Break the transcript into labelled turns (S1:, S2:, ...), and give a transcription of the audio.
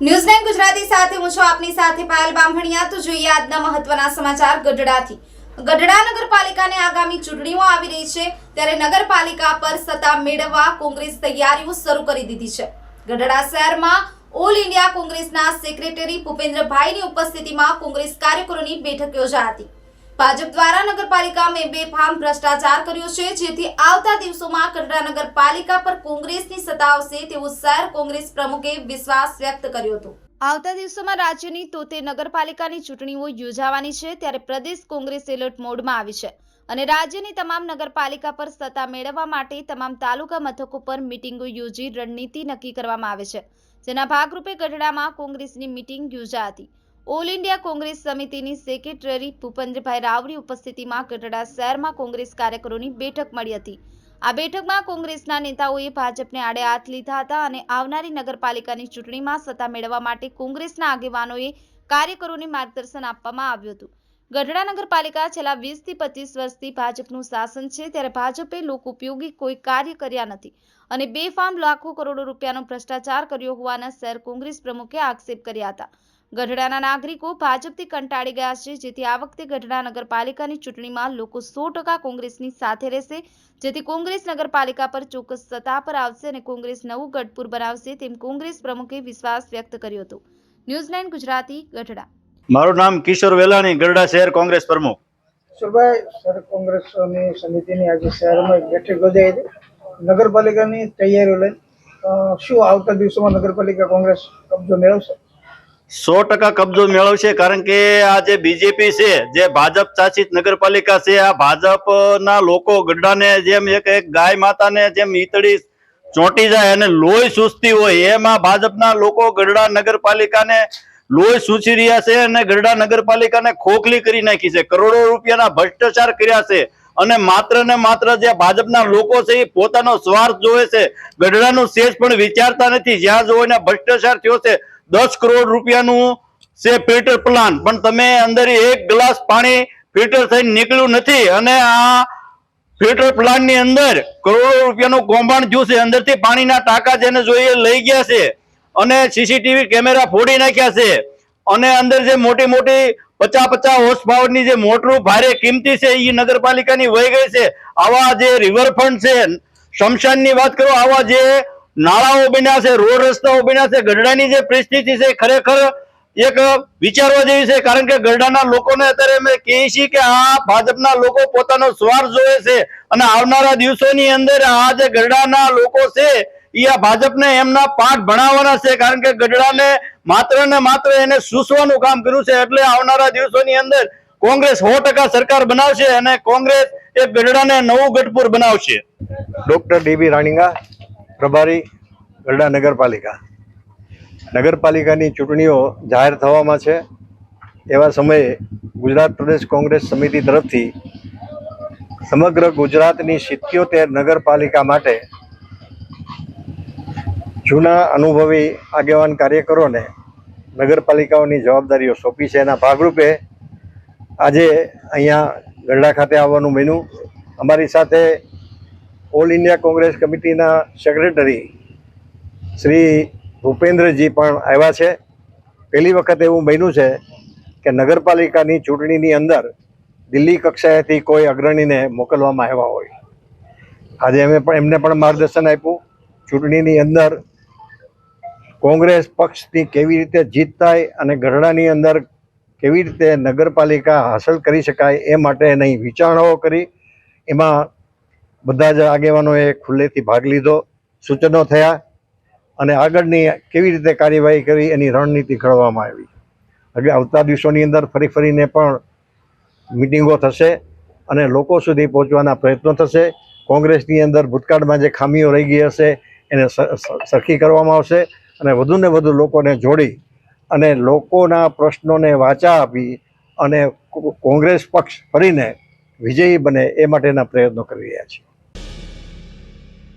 S1: News nine Gujarati સાથે હું છું આપની સાથે પાયલ બામભણિયા. તો જોઈએ આજના મહત્વના સમાચાર ગઢડાથી. ગઢડા નગરપાલિકાને આગામી ચૂંટણીઓ આવી રહી છે. ત્યારે નગરપાલિકા પર સત્તા મેળવવા કોંગ્રેસ તૈયારીઓ શરૂ કરી દીધી છે. ગઢડા શહેરમાં ઓલ ઇન્ડિયા કોંગ્રેસના સેક્રેટરી ભૂપેન્દ્રભાઈની ઉપસ્થિતિમાં કોંગ્રેસ કાર્યકરોની બેઠક યોજાઈ હતી. ભાજપ દ્વારા નગરપાલિકામાં બેફામ ભ્રષ્ટાચાર કર્યો છે, જેથી આવતા દિવસોમાં ગઢડા નગરપાલિકા પર કોંગ્રેસની સત્તા આવશે તેવું શહેર કોંગ્રેસ પ્રમુખે વિશ્વાસ વ્યક્ત કર્યો હતો. આવતા દિવસોમાં રાજ્યની તોતેર નગરપાલિકાની ચૂંટણીઓ યોજાવાની છે, ત્યારે પ્રદેશ કોંગ્રેસ એલર્ટ મોડમાં આવી છે અને રાજ્યની તમામ નગરપાલિકા પર સત્તા મેળવવા માટે તમામ તાલુકા મથકો પર મિટિંગો યોજી રણનીતિ નક્કી કરવામાં આવે છે. જેના ભાગરૂપે ગઢડામાં કોંગ્રેસની મિટિંગ યોજાઈ હતી. ઓલ ઇન્ડિયા કોંગ્રેસ સમિતિની સેક્રેટરી ભૂપેન્દ્રભાઈ રાવની ઉપસ્થિતિમાં ગઢડા શહેરમાં કોંગ્રેસ કાર્યકરોની બેઠક મળી હતી. આ બેઠકમાં કોંગ્રેસના નેતાઓએ ભાજપને આડે હાથ લીધા હતા અને આવનારી નગરપાલિકાની ચૂંટણીમાં સત્તા મેળવવા માટે કોંગ્રેસના આગેવાનોએ કાર્યકરોને માર્ગદર્શન આપવામાં આવ્યું હતું. ગઢડા નગરપાલિકા છેલ્લા વીસથી પચીસ વર્ષથી ભાજપનું શાસન છે ત્યારે ભાજપે લોક ઉપયોગી કોઈ કાર્ય કર્યા નથી અને બેફામ લાખો કરોડો રૂપિયાનો ભ્રષ્ટાચાર કર્યો હોવાના શહેર કોંગ્રેસ પ્રમુખે આક્ષેપ કર્યા હતા. ગઢડાના નાગરિકો ભાજપથી કંટાળી ગયા છે. જેથી આ વખતે ગઢડા નગરપાલિકાની ચૂંટણીમાં લોકો સો ટકા કોંગ્રેસની સાથે રહેશે. જેથી કોંગ્રેસ નગરપાલિકા પર ચોક્કસ સત્તા પર આવશે અને કોંગ્રેસ નવું ગઢપુર બનાવશે તેમ કોંગ્રેસ પ્રમુખે વિશ્વાસ વ્યક્ત કર્યો હતો. ન્યૂઝ ગુજરાતી ગઢડા.
S2: મારું નામ કિશોર વેલાણી ગરડા શહેર કોંગ્રેસ પ્રમુખ.
S3: સુરભાઈ સર કોંગ્રેસની સમિતિની આજે શહેરમાં બેઠક યોજાઈ હતી. નગરપાલિકાની તૈયારીઓ લઈને શું આવતા દિવસોમાં નગરપાલિકા કોંગ્રેસ કબજો મેળવશે?
S2: સો ટકા કબજો મેળવશે કારણ કે આ જે બીજેપી છે, જે ભાજપ શાસિત નગરપાલિકા છે, આ ભાજપના લોકો ગઢડાને જેમ એક એક ગાય માતાને જેમ ઈતળી ચોંટી જાય અને લોહી સૂચતી હોય, એમાં ભાજપના લોકો ગઢડા નગરપાલિકાને લોહી સૂચી રહ્યા છે અને ગઢડા નગરપાલિકાને ખોખલી કરી નાખી છે, કરોડો રૂપિયાના ભ્રષ્ટાચાર કર્યા છે અને માત્ર ને માત્ર જે ભાજપના લોકો છે એ પોતાનો સ્વાર્થ જોવે છે, ગઢડાનું શેષ પણ વિચારતા નથી, જ્યાં જોવો ને ભ્રષ્ટાચાર થયો છે દસ કરોડ રૂપિયાનું છે ફિલ્ટર પ્લાન. પણ તમે અંદર એક ગ્લાસ પાણી ફિલ્ટર થઈને નીકળ્યું નથી અને આ ફિલ્ટર પ્લાનની અંદર કરોડો રૂપિયાનું કૌભાંડ થયું છે. અંદરથી પાણીના ટાંકા જેને જોઈએ લઈ ગયા છે અને સીસીટીવી કેમેરા ફોડી નાખ્યા છે. અને અંદર જે મોટી મોટી પચાસ પચાસ હોર્સ પાવરની જે મોટરું ભારે કિંમતી છે એ નગરપાલિકાની વહી ગઈ છે. આવા જે રિવરફ્રન્ટ છે, શમશાનની વાત કરો, આવા જે નાળાઓ બન્યા છે, રોડ રસ્તાઓ બન્યા છે, ગઢડાની જે પરિસ્થિતિ છે ખરેખર એક વિચારવા જેવી છે, કારણ કે ગઢડાના લોકોને અત્યારે અમે કહીએ છીએ કે આ ભાજપના લોકો પોતાનો સ્વાર્થ જોવે છે અને આવનારા દિવસોની અંદર આ જે ગઢડાના લોકો છે એ આ ભાજપને એમના પાઠ ભણાવવાના છે, કારણ કે ગઢડાને માત્ર ને માત્ર એને સૂસવાનું કામ કર્યું છે, એટલે આવનારા દિવસોની અંદર કોંગ્રેસ સો ટકા સરકાર બનાવશે અને કોંગ્રેસ એ ગઢડાને નવું ગઢપુર બનાવશે.
S4: ડોક્ટર ડીબી રાણીંગા પ્રભારી ગરડા નગરપાલિકા. નગરપાલિકાની ચૂંટણીઓ જાહેર થવામાં છે. એવા સમયે ગુજરાત પ્રદેશ કોંગ્રેસ સમિતિ તરફથી સમગ્ર ગુજરાતની સિત્યોતેર નગરપાલિકા માટે જૂના અનુભવી આગેવાન કાર્યકરોને નગરપાલિકાઓની જવાબદારીઓ સોંપી છે. એના ભાગરૂપે આજે અહીંયા ગરડા ખાતે આવવાનું બન્યું. અમારી સાથે ઓલ ઇન્ડિયા કોંગ્રેસ કમિટીના સેક્રેટરી શ્રી ભૂપેન્દ્રજી પણ આવ્યા છે. પહેલી વખત એવું બન્યું છે કે નગરપાલિકાની ચૂંટણીની અંદર દિલ્હી કક્ષાએથી કોઈ અગ્રણીને મોકલવામાં આવ્યા હોય. આજે અમે પણ એમને પણ માર્ગદર્શન આપ્યું. ચૂંટણીની અંદર કોંગ્રેસ પક્ષની કેવી રીતે જીત થાય અને ગઢડાની અંદર કેવી રીતે નગરપાલિકા હાંસલ કરી શકાય એ માટે એની વિચારણાઓ કરી. એમાં બધા જ આગેવાનોએ ખુલ્લેથી ભાગ લીધો, સૂચનો થયા અને આગળની કેવી રીતે કાર્યવાહી કરી એની રણનીતિ ઘડવામાં આવી. હવે આવતા દિવસોની અંદર ફરી ફરીને પણ મિટિંગો થશે અને લોકો સુધી પહોંચવાના પ્રયત્નો થશે. કોંગ્રેસની અંદર ભૂતકાળમાં જે ખામીઓ રહી ગઈ હશે એને સરખી કરવામાં આવશે અને વધુને વધુ લોકોને જોડી અને લોકોના પ્રશ્નોને વાચા આપી અને કોંગ્રેસ પક્ષ ફરીને વિજયી બને એ માટેના પ્રયત્નો કરી રહ્યા છીએ